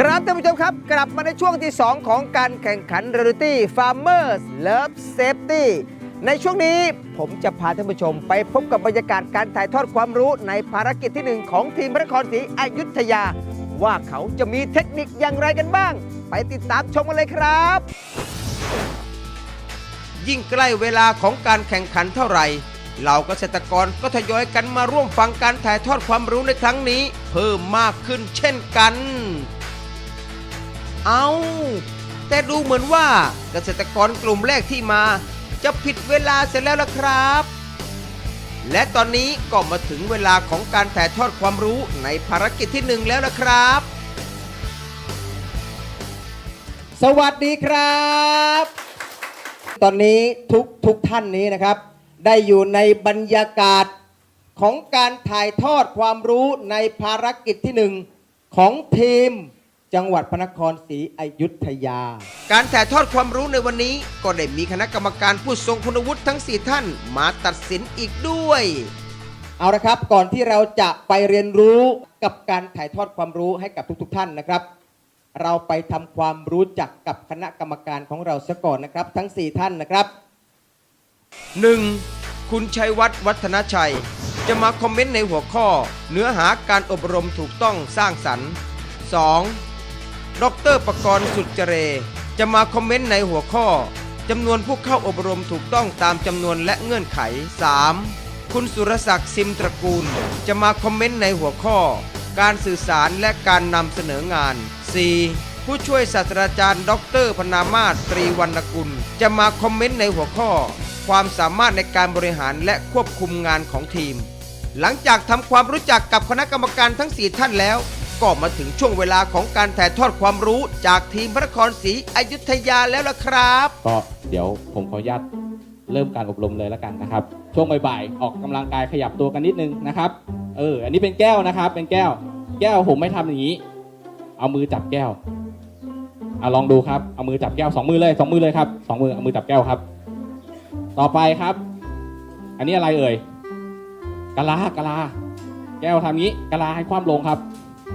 ครับท่านผู้ชมครับ กลับมาในช่วงที่ 2 ของการแข่งขัน Reality Farmers Love Safety ในช่วงนี้ผมจะพาท่านผู้ชมไปพบกับบรรยากาศการถ่ายทอดความรู้ในภารกิจที่ 1 ของทีมพระนครศรีอยุธยา ว่าเขาจะมีเทคนิคอย่างไรกันบ้าง ไปติดตามชมกันเลยครับ ยิ่งใกล้เวลาของการแข่งขันเท่าไหร่เหล่าเกษตรกรก็ทยอยกันมาร่วมฟังการถ่ายทอดความรู้ในครั้งนี้ เพิ่มมากขึ้นเช่นกัน เอาแต่ดูเหมือนว่าเกษตรกรกลุ่มแรกที่มา จะผิดเวลาเสร็จแล้วล่ะครับ และตอนนี้ก็มาถึงเวลาของการถ่ายทอดความรู้ในภารกิจที่หนึ่งแล้วล่ะครับ สวัสดีครับ ตอนนี้ทุกทุกท่านนี้นะครับ ได้อยู่ในบรรยากาศของการถ่ายทอดความรู้ในภารกิจที่หนึ่งของทีม จังหวัดพระนครศรีอยุธยา การถ่ายทอดความรู้ในวันนี้ก็ได้มีคณะกรรมการผู้ทรงคุณวุฒิทั้ง 4 ท่านมาตัดสินอีกด้วย เอาละครับก่อนที่เราจะไปเรียนรู้กับการถ่ายทอดความรู้ให้กับทุก ๆ ท่านนะครับ เราไปทำความรู้จักกับคณะกรรมการของเราซะก่อนนะครับ ทั้ง 4 ท่านนะครับ 1. คุณชัยวัฒน์วัฒนชัย จะมาคอมเมนต์ในหัวข้อ เนื้อหาการอบรมถูกต้องสร้างสรรค์ 2. ดรประกรณ์สุดเจเร จะมาคอมเมนต์ในหัวข้อจำนวนผู้เข้าอบรมถูกต้องตามจำนวนและเงื่อนไข 3. คุณสุรศักดิ์ซิมตระกูล จะมาคอมเมนต์ในหัวข้อ การสื่อสารและการนำเสนองาน 4. ผู้ช่วยศาสตราจารย์ ดรพนามาตรีวรรณกุล จะมาคอมเมนต์ในหัวข้อ ความสามารถในการบริหารและควบคุมงานของทีม หลังจากทำความรู้จักกับคณะกรรมการทั้ง 4 ท่านแล้ว ก็มาถึงช่วงเวลาของการถ่ายทอดความรู้จากทีมพระนครศรีอยุธยาแล้วล่ะครับ ก็เดี๋ยวผมขออนุญาตเริ่มการอบรมเลยแล้วกันนะครับ ช่วงบ่ายๆออกกำลังกายขยับตัวกันนิดนึงนะครับ เออ อันนี้เป็นแก้วนะครับ เป็นแก้ว แก้วผมไม่ทำอย่างนี้ เอามือจับแก้วเอาลองดูครับ เอามือจับแก้วสองมือเลยสองมือเลยครับสองมือเอามือจับแก้วครับ ต่อไปครับ อันนี้อะไรเอ่ยกะลากะลา แก้วทำงี้กะลาให้ความลงครับ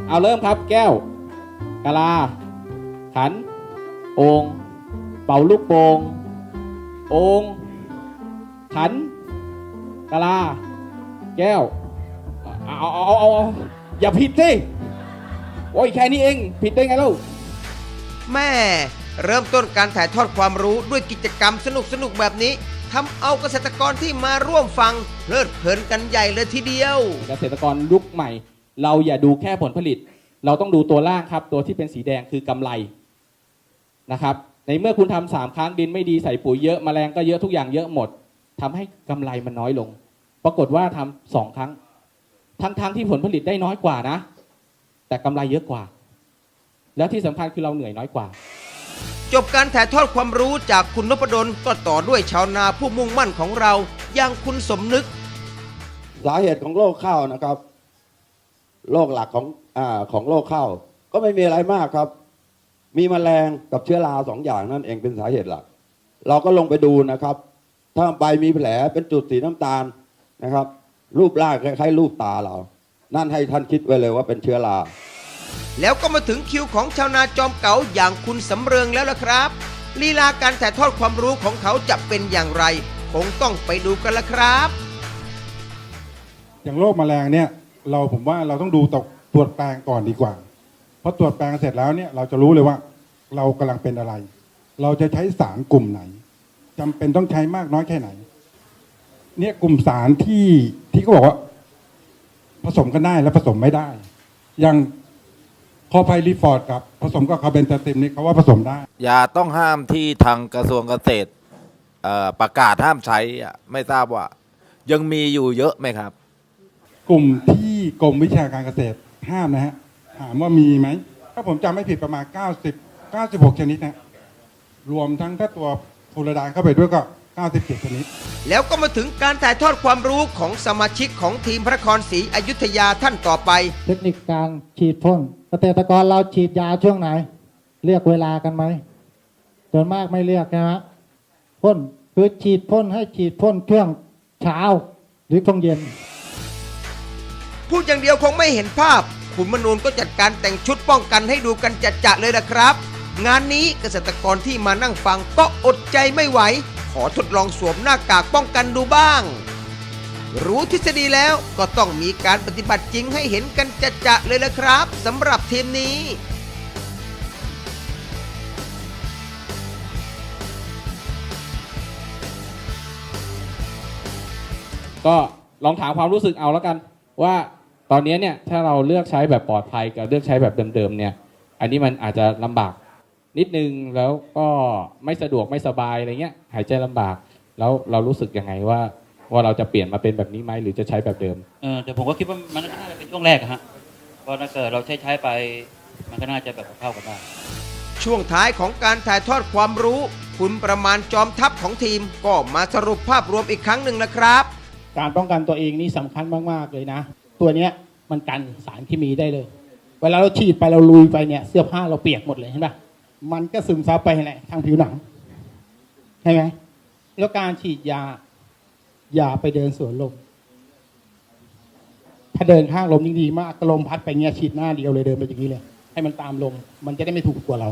เอาเริ่มครับ แก้วกะลา ขันโองเป่าลูกโป่งโองขันกะลา แก้วเอาเอาเอาเอาเอาอย่าผิดสิโอ้ยแค่นี้เอง ผิดได้ไงเล่าแม่เริ่มต้นการถ่ายทอดความรู้ด้วยกิจกรรมสนุกๆแบบนี้ทำเอาเกษตรกรที่มาร่วมฟังเพลิดเพลินกันใหญ่เลยทีเดียว เกษตรกรยุคใหม่ เราอย่าดูแค่ผลผลิต เราต้องดูตัวล่างครับ ตัวที่เป็นสีแดงคือกำไรนะครับ ในเมื่อคุณทำสามครั้งดินไม่ดีใส่ปุ๋ยเยอะแมลงก็เยอะทุกอย่างเยอะหมดทำให้กำไรมันน้อยลง ปรากฏว่าทำสองครั้ง ทั้งทงๆที่ผลผลิตได้น้อยกว่านะ แต่กำไรเยอะกว่า แล้วที่สำคัญคือเราเหนื่อยน้อยกว่าจบการถ่ายทอดความรู้จากคุณนพดลก็ต่อด้วยชาวนาผู้มุ่งมั่นของเราอย่างคุณสมนึก สาเหตุของโรคข้าวนะครับ โรคหลักของอ่าของโรคข้าวก็ไม่มีอะไรมากครับ มีแมลงกับเชื้อราสองอย่างนั่นเองเป็นสาเหตุหลัก เราก็ลงไปดูนะครับ ถ้าใบมีแผลเป็นจุดสีน้ำตาลนะครับ รูปร่างคล้ายๆรูปตาเรา นั่นให้ท่านคิดไว้เลยว่าเป็นเชื้อราแล้วก็มาถึงคิวของชาวนาจอมเก๋าอย่างคุณสำเริงแล้วล่ะครับลีลาการถ่ายทอดความรู้ของเขาจะเป็นอย่างไร คงต้องไปดูกันละครับ อย่างโรคแมลงเนี่ย เราผมว่าเราต้องดูตกตรวจแปลงก่อนดีกว่า เพราะตรวจแปลงเสร็จแล้วเนี่ยเราจะรู้เลยว่า เรากำลังเป็นอะไร เราจะใช้สารกลุ่มไหนจำเป็นต้องใช้มากน้อยแค่ไหน เนี่ยกลุ่มสารที่ที่เขาบอกว่า ผสมกันได้และผสมไม่ได้ อย่างคอไพรีฟอร์ดกับ ผสมกับคาร์เบนซาติมนี่เขาว่าผสมได้ยาต้องห้ามที่ทางกระทรวงเกษตรเอ่อประกาศห้ามใช้อะไม่ทราบว่า ยังมีอยู่เยอะไหมครับ กลุ่มที่ กรมวิชาการเกษตรห้ามนะฮะถามว่ามีไหมถ้าผมจำไม่ผิดประมาณ 90 96 ชนิดนะรวมทั้งถ้าตัวฟูรดานเข้าไปด้วยก็ 97 ชนิด แล้วก็มาถึงการถ่ายทอดความรู้ของสมาชิกของทีมพระนครศรีอยุธยาท่านต่อไป เทคนิคการฉีดพ่นเกษตรกรเราฉีดยาช่วงไหนเรียกเวลากันไหมส่วนมากไม่เรียกนะฮะพ่นคือฉีดพ่นให้ฉีดพ่นช่วงเช้าหรือช่วงเย็น พูดอย่างเดียวคงไม่เห็นภาพ ขุนมนูนก็จัดการแต่งชุดป้องกันให้ดูกันจัดจะเลยนะครับ งานนี้เกษตรกรที่มานั่งฟังก็อดใจไม่ไหว ขอทดลองสวมหน้ากากป้องกันดูบ้าง รู้ทฤษฎีแล้วก็ต้องมีการปฏิบัติจริงให้เห็นกันจัดจะเลยละครับสำหรับทีมนี้ก็ลองถามความรู้สึกเอาแล้วกันว่า ตอนนี้เนี่ยถ้าเราเลือกใช้แบบปลอดภัยกับเลือกใช้แบบเดิมๆเนี่ย อันนี้มันอาจจะลำบากนิดนึงแล้วก็ไม่สะดวกไม่สบายอะไรเงี้ยหายใจลำบาก แล้วเรารู้สึกยังไงว่าว่าเราจะเปลี่ยนมาเป็นแบบนี้ไหมหรือจะใช้แบบเดิมเออแต่ผมก็คิดว่ามันก็น่าจะเป็นช่วงแรกอะฮะเพราะถ้าเกิดเราใช้ใช้ไปมันก็น่าจะแบบเข้ากันได้ช่วงท้ายของการถ่ายทอดความรู้ คุณประมาณจอมทัพของทีม ก็มาสรุปภาพรวมอีกครั้งหนึ่งนะครับ การป้องกันตัวเองนี่สำคัญมากๆเลยนะ ตัวเนี้ยมันกันสารเคมีได้เลย เวลาเราฉีดไปเราลุยไปเนี่ยเสื้อผ้าเราเปียกหมดเลยเห็นปะมันก็ซึมซับไปแหละทางผิวหนังใช่ไหมแล้วการฉีดยา อย่าไปเดินสวนลม ถ้าเดินข้างลมยิ่งดีมากลมพัดไปเงี้ยฉีดหน้าเดียวเลยเดินไปอย่างนี้เลย ให้มันตามลม มันจะได้ไม่ถูกตัวเรา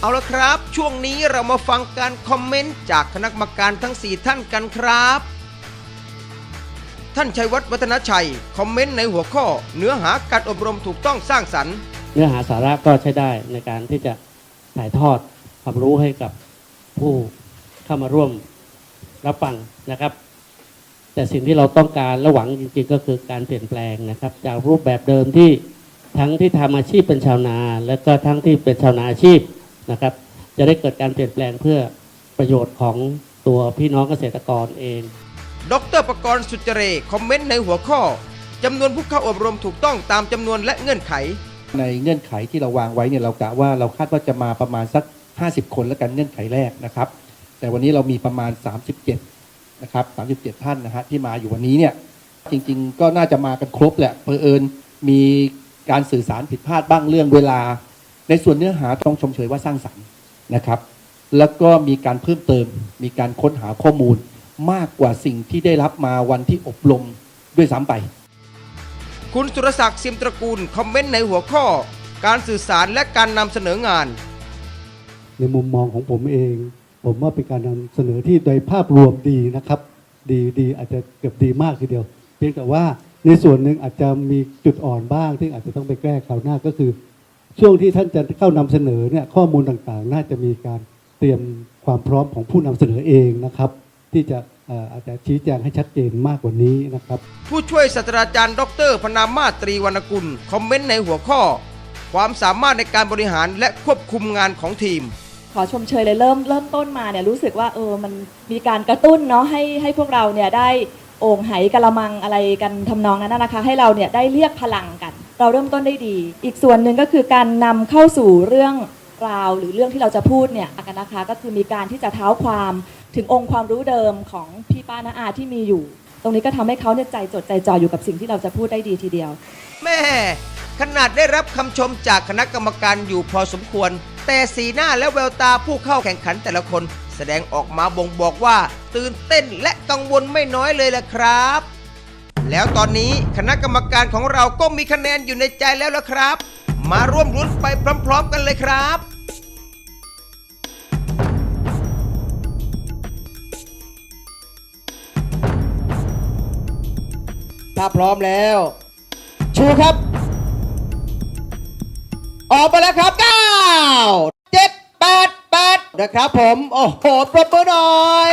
เอาละครับ ช่วงนี้เรามาฟังการคอมเมนต์จากคณะกรรมการทั้ง 4 ท่านกันครับ ท่านชัยวัฒน์วัฒนชัย คอมเมนต์ในหัวข้อ เนื้อหาการอบรมถูกต้องสร้างสรรค์ เนื้อหาสาระก็ใช้ได้ในการที่จะถ่ายทอดความรู้ให้กับผู้เข้ามาร่วมรับฟังนะครับ แต่สิ่งที่เราต้องการและหวังจริงๆ ก็คือการเปลี่ยนแปลงนะครับ จากรูปแบบเดิมที่ทั้งที่ทำอาชีพเป็นชาวนา และก็ทั้งที่เป็นชาวนาอาชีพนะครับ จะได้เกิดการเปลี่ยนแปลงเพื่อประโยชน์ของตัวพี่น้องเกษตรกรเอง ดรประกรณ์สุจเรคอมเมนต์ในหัวข้อจำนวนผู้เข้าอบรมถูกต้องตามจำนวนและเงื่อนไข ในเงื่อนไขที่เราวางไว้เนี่ยเรากะว่าเราคาดว่าจะมาประมาณสัก 50 คนแล้วกันเงื่อนไขแรกนะครับ แต่วันนี้เรามีประมาณ 37นะครับ37 ท่านนะฮะที่มาอยู่วันนี้เนี่ยจริงๆ ก็น่าจะมากันครบแหละเพอเอิญมีการสื่อสารผิดพลาดบ้างเรื่องเวลา ในส่วนเนื้อหาต้องชมเชยว่าสร้างสรรค์นะครับ แล้วก็มีการเพิ่มเติม มีการค้นหาข้อมูล มากกว่าสิ่งที่ได้รับมาวันที่อบรมด้วยซ้ำไป คุณสุรศักดิ์เสียมตระกูลคอมเมนต์ในหัวข้อ การสื่อสารและการนำเสนองาน ในมุมมองของผมเอง ผมว่าเป็นการนำเสนอที่โดยภาพรวมดีนะครับ ดีดีอาจจะเกือบดีมากทีเดียว เพียงแต่ว่าในส่วนหนึ่งอาจจะมีจุดอ่อนบ้างที่อาจจะต้องไปแก้คราวหน้าก็คือ ช่วงที่ท่านจะเข้านำเสนอเนี่ยข้อมูลต่างๆ น่าจะมีการเตรียมความพร้อมของผู้นำเสนอเองนะครับ ที่จะเอ่ออาจจะชี้แจงให้ชัดเจนมากกว่านี้นะครับ ผู้ช่วยศาสตราจารย์ ดร พนามาศตรีวรรณกุล คอมเมนต์ในหัวข้อ ความสามารถในการบริหารและควบคุมงานของทีม ขอชมเชยเลยเริ่มเริ่มต้นมาเนี่ยรู้สึกว่าเออมันมีการกระตุ้นเนาะให้ให้พวกเราเนี่ยได้โอ่งไหกะละมังอะไรกันทำนองนั้นนะนะคะให้เราเนี่ยได้เรียกพลังกัน เราเริ่มต้นได้ดี อีกส่วนหนึ่งก็คือการนำเข้าสู่เรื่องราวหรือเรื่องที่เราจะพูดเนี่ยอากันนะคะก็คือมีการที่จะเท้าความ ถึงองค์ความรู้เดิมของพี่ป้าน้าอาที่มีอยู่ ตรงนี้ก็ทำให้เขาเนี่ยใจจดใจจ่ออยู่กับสิ่งที่เราจะพูดได้ดีทีเดียว แม่ขนาดได้รับคำชมจากคณะกรรมการอยู่พอสมควร แต่สีหน้าและแววตาผู้เข้าแข่งขันแต่ละคน แสดงออกมาบ่งบอกว่า ตื่นเต้นและกังวลไม่น้อยเลยล่ะครับ แล้วตอนนี้คณะกรรมการของเราก็มีคะแนนอยู่ในใจแล้วล่ะครับ มาร่วมรุ้นไปพร้อม ๆ กันเลยครับ ถ้าพร้อมแล้ว ชูครับ ออกไปแล้วครับ 9 7 8 8 นะครับผม โอ้โห ปรบมือหน่อย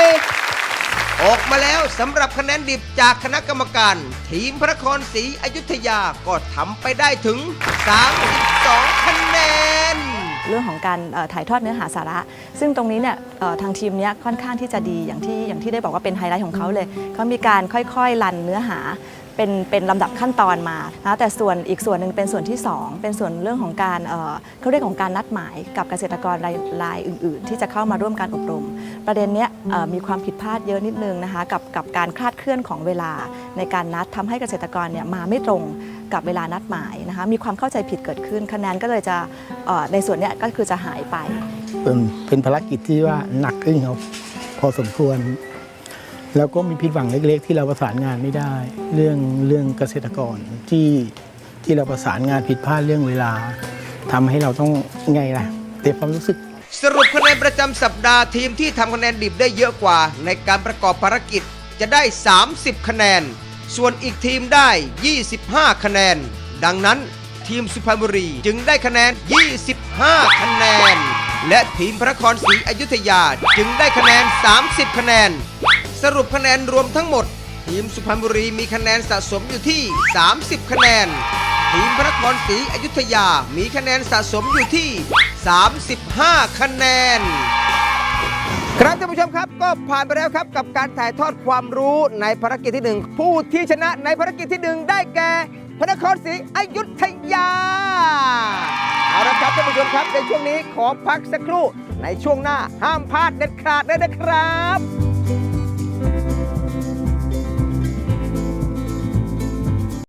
ออกมาแล้วสำหรับคะแนนดิบจากคณะกรรมการ ทีมพระนครศรีอยุธยาก็ทำไปได้ถึง 32 คะแนน เรื่องของการเอ่อถ่ายทอดเนื้อหาสาระ ซึ่งตรงนี้เนี่ยเอ่อทางทีมเนี้ยค่อนข้างที่จะดีอย่างที่อย่างที่ได้บอกว่าเป็นไฮไลท์ของเขาเลยเขามีการค่อยๆรันเนื้อหา เป็นเป็นลำดับขั้นตอนมานะแต่ส่วนอีกส่วนหนึ่งเป็นส่วนที่ 2 เป็นส่วนเรื่องของการเเขาเรียกของการนัดหมายกับเกษตรกรรายรายอื่น ๆ ที่จะเข้ามาร่วมการอบรม ประเด็นนี้มีความผิดพลาดเยอะนิดนึงนะคะกับกับการคลาดเคลื่อนของเวลาในการนัดทำให้เกษตรกรเนี่ยมาไม่ตรงกับเวลานัดหมายนะคะมีความเข้าใจผิดเกิดขึ้นคะแนนก็เลยจะในส่วนนี้ก็คือจะหายไป เป็นเป็นภารกิจที่ว่าหนักอึ้งครับพอสมควร แล้วก็มีผิดหวังเล็ก ๆ ที่เราประสานงานไม่ได้ เรื่องเรื่องเกษตรกรที่ที่เราประสานงานผิดพลาดเรื่องเวลาทำให้เราต้องไงล่ะเสียความรู้สึก สรุปคะแนนประจำสัปดาห์ทีมที่ทำคะแนนดิบได้เยอะกว่า ในการประกอบภารกิจจะได้ 30 คะแนน ส่วนอีกทีมได้ 25 คะแนน ดังนั้นทีมสุพรรณบุรีจึงได้คะแนน 25 คะแนน และทีมพระนครศรีอยุธยาจึงได้คะแนน 30 คะแนน สรุปคะแนนรวมทั้งหมด ทีมสุพรรณบุรีมีคะแนนสะสมอยู่ที่ 30 คะแนน ทีมพระนครศรีอยุธยามีคะแนนสะสมอยู่ที่ 35 คะแนน ครับท่านผู้ชมครับก็ผ่านไปแล้วครับกับการถ่ายทอดความรู้ในภารกิจที่หนึ่งผู้ที่ชนะในภารกิจที่หนึ่งได้แก่พระนครศรีอยุธยา เอาละครับท่านผู้ชมครับในช่วงนี้ขอพักสักครู่ ในช่วงหน้าห้ามพลาดเด็ดขาดเลยนะครับ